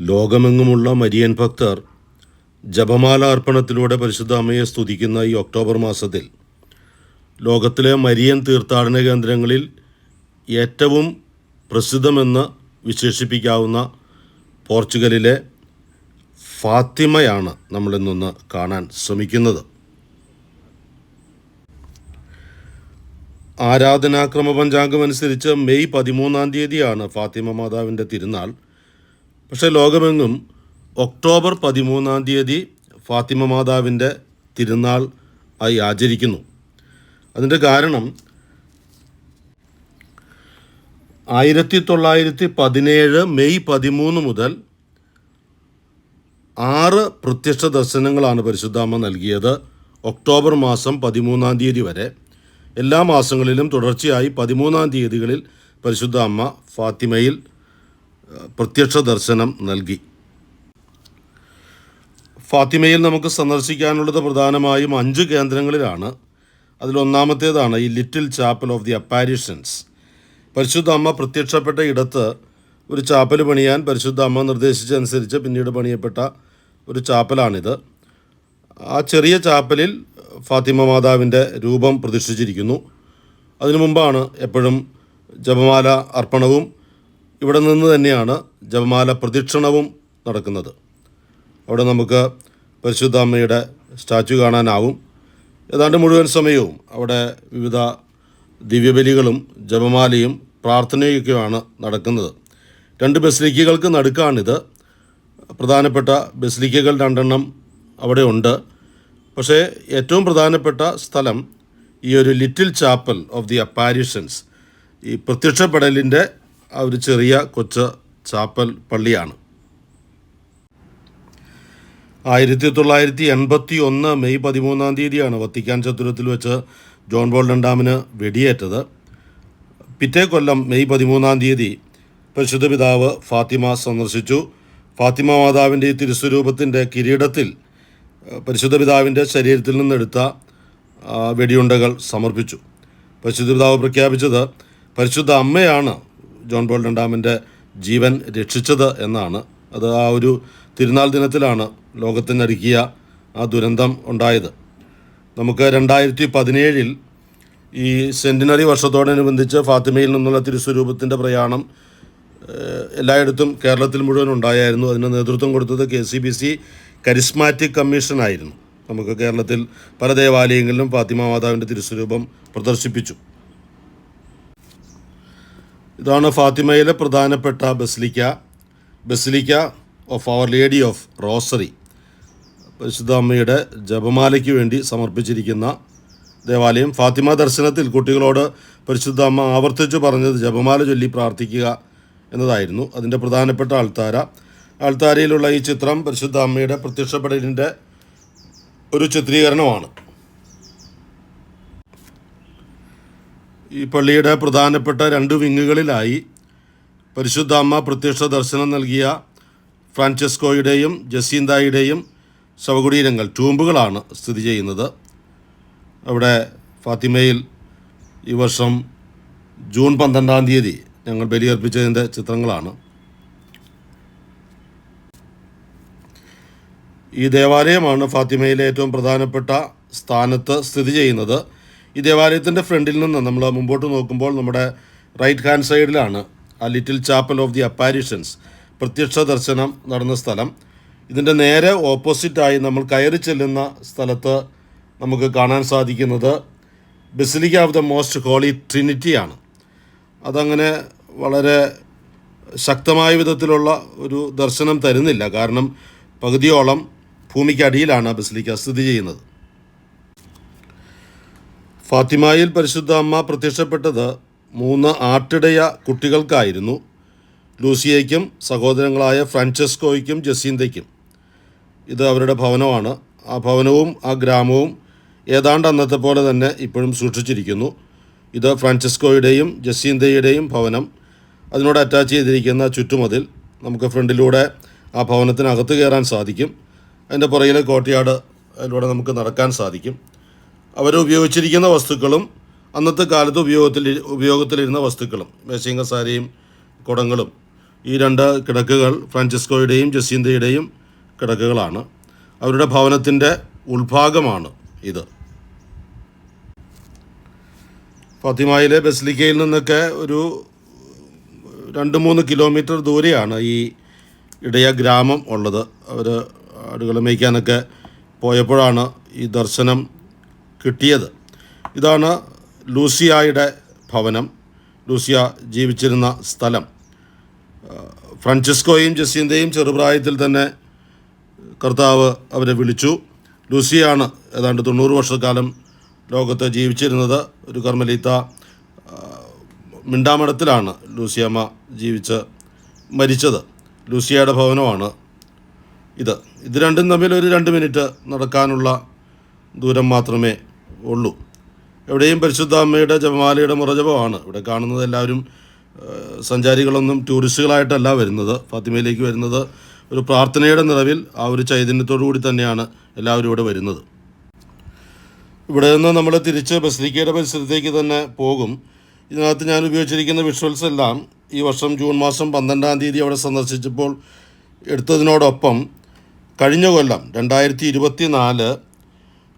ലോകമെങ്ങുമുള്ള മരിയൻ ഭക്തർ ജപമാല അർപ്പണത്തിലൂടെ പരിശുദ്ധ അമ്മയെ സ്തുതിക്കുന്ന ഈ ഒക്ടോബർ മാസത്തിൽ ലോകത്തിലെ മരിയൻ തീർത്ഥാടന കേന്ദ്രങ്ങളിൽ ഏറ്റവും പ്രസിദ്ധമെന്ന് വിശേഷിപ്പിക്കാവുന്ന പോർച്ചുഗലിലെ ഫാത്തിമയാണ് നമ്മളിന്നൊന്ന് കാണാൻ ശ്രമിക്കുന്നത്. ആരാധനാക്രമ പഞ്ചാംഗം അനുസരിച്ച് മെയ് പതിമൂന്നാം തീയതിയാണ് ഫാത്തിമ മാതാവിന്റെ തിരുനാൾ. പക്ഷേ ലോകമെങ്ങും ഒക്ടോബർ പതിമൂന്നാം തീയതി ഫാത്തിമ മാതാവിന്റെ തിരുനാൾ ആയി ആചരിക്കുന്നു. അതിന്റെ കാരണം ആയിരത്തി തൊള്ളായിരത്തി പതിനേഴ് മെയ് പതിമൂന്ന് മുതൽ ആറ് പ്രത്യക്ഷ ദർശനങ്ങളാണ് പരിശുദ്ധാമ്മ നൽകിയത്. ഒക്ടോബർ മാസം പതിമൂന്നാം തീയതി വരെ. എല്ലാ മാസങ്ങളിലും തുടർച്ചയായി പതിമൂന്നാം തീയതികളിൽ പരിശുദ്ധ അമ്മ ഫാത്തിമയിൽ പ്രത്യക്ഷ ദർശനം നൽകി. ഫാത്തിമയിൽ നമുക്ക് സന്ദർശിക്കാനുള്ളത് പ്രധാനമായും അഞ്ച് കേന്ദ്രങ്ങളിലാണ്. അതിലൊന്നാമത്തേതാണ് ഈ little chapel of the apparitions. പരിശുദ്ധ അമ്മ പ്രത്യക്ഷപ്പെട്ട ഇടത്ത് ഒരു ചാപ്പൽ പണിയാൻ പരിശുദ്ധ അമ്മ നിർദ്ദേശിച്ചനുസരിച്ച് പിന്നീട് പണിയപ്പെട്ട ഒരു ചാപ്പലാണിത്. ആ ചെറിയ ചാപ്പലിൽ ഫാത്തിമ മാതാവിന്റെ രൂപം പ്രതിഷ്ഠിച്ചിരിക്കുന്നു. അതിനു മുമ്പാണ് എപ്പോഴും ജപമാല അർപ്പണവും ഇവിടെ നിന്ന് തന്നെയാണ് ജപമാല പ്രദക്ഷിണവും നടക്കുന്നത്. അവിടെ നമുക്ക് പരിശുദ്ധ അമ്മയുടെ സ്റ്റാച്ചു കാണാനാവും. ഏതാണ്ട് മുഴുവൻ സമയവും അവിടെ വിവിധ ദിവ്യബലികളും ജപമാലയും പ്രാർത്ഥനയൊക്കെയാണ് നടക്കുന്നത്. രണ്ട് ബസ്ലിക്കകൾക്ക് നടുക്കാണിത്. പ്രധാനപ്പെട്ട ബസ്ലിക്കകൾ രണ്ടെണ്ണം അവിടെ ഉണ്ട്. പക്ഷേ ഏറ്റവും പ്രധാനപ്പെട്ട സ്ഥലം ഈ ഒരു little chapel of the apparitions ഈ പ്രത്യക്ഷപ്പെടലിന്റെ ആ ഒരു ചെറിയ കൊച്ച ചാപ്പൽ പള്ളിയാണ്. ആയിരത്തി തൊള്ളായിരത്തി എൺപത്തി ഒന്ന് മെയ് പതിമൂന്നാം തീയതിയാണ് വത്തിക്കാൻ ചതുരത്തിൽ വെച്ച് ജോൺ ബോൾ രണ്ടാമിന് വെടിയേറ്റത്. പിറ്റേ കൊല്ലം മെയ് പതിമൂന്നാം തീയതി പരിശുദ്ധ പിതാവ് ഫാത്തിമ സന്ദർശിച്ചു. ഫാത്തിമ മാതാവിന്റെ തിരുസ്വരൂപത്തിന്റെ കിരീടത്തിൽ പരിശുദ്ധ പിതാവിന്റെ ശരീരത്തിൽ നിന്നെടുത്ത വെടിയുണ്ടകൾ സമർപ്പിച്ചു. പരിശുദ്ധ പിതാവ് പ്രഖ്യാപിച്ചത് പരിശുദ്ധ അമ്മയാണ് ജോൺ പോൾ രണ്ടാമന്റെ ജീവൻ രക്ഷിച്ചത് എന്നാണ്. അത് ആ ഒരു തിരുനാൾ ദിനത്തിലാണ് ലോകത്തിനടുക്കിയ ആ ദുരന്തം ഉണ്ടായത്. നമുക്ക് രണ്ടായിരത്തി പതിനേഴിൽ ഈ സെന്റിനറി വർഷത്തോടനുബന്ധിച്ച് ഫാത്തിമയിൽ നിന്നുള്ള തിരുസ്വരൂപത്തിന്റെ പ്രയാണം എല്ലായിടത്തും കേരളത്തിൽ മുഴുവൻ ഉണ്ടായായിരുന്നു. അതിന് നേതൃത്വം കൊടുത്തത് K C B C charismatic കമ്മീഷനായിരുന്നു നമുക്ക് കേരളത്തിൽ പല ദേവാലയങ്ങളിലും ഫാത്തിമ മാതാവിന്റെ തിരുസ്വരൂപം പ്രദർശിപ്പിച്ചു. ഇതാണ് ഫാത്തിമയിലെ പ്രധാനപ്പെട്ട basilica basilica of our lady of rosary പരിശുദ്ധ അമ്മയുടെ ജപമാലയ്ക്ക് വേണ്ടി സമർപ്പിച്ചിരിക്കുന്ന ദേവാലയം ഫാത്തിമ ദർശനത്തിൽ കുട്ടികളോട് പരിശുദ്ധ അമ്മ ആവർത്തിച്ച് പറഞ്ഞത് ജപമാല ചൊല്ലി പ്രാർത്ഥിക്കുക എന്നതായിരുന്നു. അതിന്റെ പ്രധാനപ്പെട്ട ആൾത്താര. ആൾത്താരയിലുള്ള ഈ ചിത്രം പരിശുദ്ധ അമ്മയുടെ പ്രത്യക്ഷപ്പെടലിന്റെ ഒരു ചിത്രീകരണമാണ്. ഈ പള്ളിയുടെ പ്രധാനപ്പെട്ട രണ്ട് വിങ്ങുകളിലായി പരിശുദ്ധ അമ്മ പ്രത്യക്ഷ ദർശനം നൽകിയ ഫ്രാൻചെസ്കോയുടെയും ജസീന്തായുടെയും ശവകുടീരങ്ങൾ ടൂമ്പുകളാണ് സ്ഥിതി ചെയ്യുന്നത്. അവിടെ ഫാത്തിമയിൽ ഈ വർഷം ജൂൺ പന്ത്രണ്ടാം തീയതി ഞങ്ങൾ ബലിയർപ്പിച്ചതിന്റെ ചിത്രങ്ങളാണ്. ഈ ദേവാലയമാണ് ഫാത്തിമയിലെ ഏറ്റവും പ്രധാനപ്പെട്ട സ്ഥാനത്ത് സ്ഥിതി ചെയ്യുന്നത്. ഈ ദേവാലയത്തിന്റെ ഫ്രണ്ടിൽ നിന്ന് നമ്മൾ മുമ്പോട്ട് നോക്കുമ്പോൾ നമ്മുടെ റൈറ്റ് ഹാൻഡ് സൈഡിലാണ് ആ little chapel of the apparitions പ്രത്യക്ഷ ദർശനം നടന്ന സ്ഥലം. ഇതിന്റെ നേരെ ഓപ്പോസിറ്റായി നമ്മൾ കയറി ചെല്ലുന്ന സ്ഥലത്ത് നമുക്ക് കാണാൻ സാധിക്കുന്നത് basilica of the most holy ട്രിനിറ്റിയാണ് അതങ്ങനെ വളരെ ശക്തമായ വിധത്തിലുള്ള ഒരു ദർശനം തരുന്നില്ല. കാരണം പകുതിയോളം ഭൂമിക്കടിയിലാണ് ബസിലിക്ക സ്ഥിതി ചെയ്യുന്നത്. ഫാത്തിമായിൽ പരിശുദ്ധ അമ്മ പ്രത്യക്ഷപ്പെട്ടത് മൂന്ന് ആട്ടിടയ കുട്ടികൾക്കായിരുന്നു. ലൂസിയയ്ക്കും സഹോദരങ്ങളായ ഫ്രാൻചെസ്കോയ്ക്കും ജസീന്തയ്ക്കും. ഇത് അവരുടെ ഭവനമാണ്. ആ ഭവനവും ആ ഗ്രാമവും ഏതാണ്ട് അന്നത്തെ പോലെ തന്നെ ഇപ്പോഴും സൂക്ഷിച്ചിരിക്കുന്നു. ഇത് ഫ്രാൻചെസ്കോയുടെയും ജസീന്തയുടെയും ഭവനം. അതിനോട് അറ്റാച്ച് ചെയ്തിരിക്കുന്ന ചുറ്റുമതിൽ നമുക്ക് ഫ്രണ്ടിലൂടെ ആ ഭവനത്തിനകത്ത് കയറാൻ സാധിക്കും. അതിന്റെ പുറകിലെ കോട്ടയാട് അതിലൂടെ നമുക്ക് നടക്കാൻ സാധിക്കും. അവർ ഉപയോഗിച്ചിരിക്കുന്ന വസ്തുക്കളും അന്നത്തെ കാലത്ത് ഉപയോഗത്തിൽ ഉപയോഗത്തിലിരുന്ന വസ്തുക്കളും മേശയും കസാരയും കുടങ്ങളും ഈ രണ്ട് കിടക്കുകൾ ഫ്രാൻസിസ്കോയുടെയും ജസീന്തയുടെയും കിടക്കുകളാണ്. അവരുടെ ഭവനത്തിന്റെ ഉൾഭാഗമാണ് ഇത്. ഫാത്തിമയിലെ ബസ്ലിക്കയിൽ നിന്നൊക്കെ ഒരു രണ്ട് മൂന്ന് കിലോമീറ്റർ ദൂരെയാണ് ഈ ഇടയ ഗ്രാമം ഉള്ളത്. അവർ ആടുകളെ മേയ്ക്കാനൊക്കെ പോയപ്പോഴാണ് ഈ ദർശനം കിട്ടിയത്. ഇതാണ് ലൂസിയായുടെ ഭവനം. ലൂസിയ ജീവിച്ചിരുന്ന സ്ഥലം. ഫ്രാൻസിസ്കോയും ജസീന്തയും ചെറുപ്രായത്തിൽ തന്നെ കർത്താവ് അവരെ വിളിച്ചു. ലൂസിയാണ് ഏതാണ്ട് തൊണ്ണൂറ് വർഷക്കാലം ലോകത്ത് ജീവിച്ചിരുന്നത്. ഒരു കർമ്മലീത്ത മിണ്ടാമഠത്തിലാണ് ലൂസിയമ്മ ജീവിച്ച് മരിച്ചത്. ലൂസിയയുടെ ഭവനമാണ് ഇത്. ഇത് രണ്ടും തമ്മിൽ ഒരു രണ്ട് മിനിറ്റ് നടക്കാനുള്ള ദൂരം മാത്രമേ ഉള്ളൂ. എവിടെയും പരിശുദ്ധ അമ്മയുടെ ജപമാലയുടെ മുറജപമാണ്. ഇവിടെ കാണുന്നത് എല്ലാവരും സഞ്ചാരികളൊന്നും ടൂറിസ്റ്റുകളായിട്ടല്ല വരുന്നത്. ഫാത്തിമയിലേക്ക് വരുന്നത് ഒരു പ്രാർത്ഥനയുടെ നിറവിൽ ആ ഒരു ചൈതന്യത്തോടു കൂടി തന്നെയാണ് എല്ലാവരും ഇവിടെ വരുന്നത്. ഇവിടെ നിന്ന് നമ്മൾ തിരിച്ച് ബസ്ലിക്കയുടെ പരിസരത്തേക്ക് തന്നെ പോകും. ഇതിനകത്ത് ഞാൻ ഉപയോഗിച്ചിരിക്കുന്ന വിഷ്വൽസ് എല്ലാം ഈ വർഷം ജൂൺ മാസം പന്ത്രണ്ടാം തീയതി അവിടെ സന്ദർശിച്ചപ്പോൾ എടുത്തതിനോടൊപ്പം കഴിഞ്ഞ കൊല്ലം രണ്ടായിരത്തി ഇരുപത്തി നാല്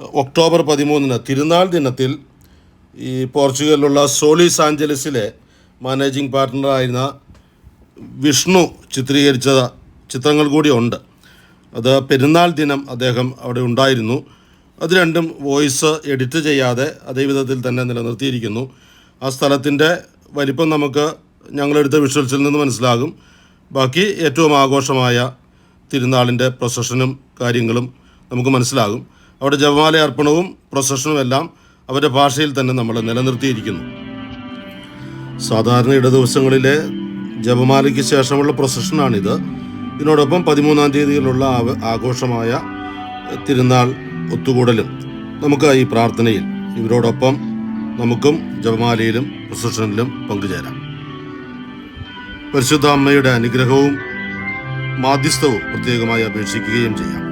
ഒക്ടോബർ പതിമൂന്നിന് തിരുനാൾ ദിനത്തിൽ ഈ പോർച്ചുഗലിലുള്ള സോളിസ് ആഞ്ചലസിലെ മാനേജിംഗ് പാർട്ട്ണറായിരുന്ന വിഷ്ണു ചിത്രീകരിച്ച ചിത്രങ്ങൾ കൂടിയുണ്ട്. അത് പെരുന്നാൾ ദിനം അദ്ദേഹം അവിടെ ഉണ്ടായിരുന്നു. അത് രണ്ടും വോയിസ് എഡിറ്റ് ചെയ്യാതെ അതേ വിധത്തിൽ തന്നെ നിലനിർത്തിയിരിക്കുന്നു. ആ സ്ഥലത്തിന്റെ വലിപ്പം നമുക്ക് ഞങ്ങളെടുത്ത വിഷ്വൽസിൽ നിന്ന് മനസ്സിലാകും. ബാക്കി ഏറ്റവും ആഘോഷമായ തിരുനാളിന്റെ പ്രൊസഷനും കാര്യങ്ങളും നമുക്ക് മനസ്സിലാകും. അവിടെ ജപമാല അർപ്പണവും പ്രൊസഷനും എല്ലാം അവരുടെ ഭാഷയിൽ തന്നെ നമ്മൾ നിലനിർത്തിയിരിക്കുന്നു. സാധാരണ ഇട ദിവസങ്ങളിലെ ജപമാലയ്ക്ക് ശേഷമുള്ള പ്രൊസഷനാണിത് ഇതിനോടൊപ്പം പതിമൂന്നാം തീയതിയിലുള്ള ആഘോഷമായ തിരുനാൾ ഒത്തുകൂടലും നമുക്ക് ഈ പ്രാർത്ഥനയിൽ ഇവരോടൊപ്പം നമുക്കും ജപമാലയിലും പ്രൊസഷനിലും പങ്കുചേരാം. പരിശുദ്ധ അമ്മയുടെ അനുഗ്രഹവും മാധ്യസ്ഥവും പ്രത്യേകമായി അപേക്ഷിക്കുകയും ചെയ്യാം.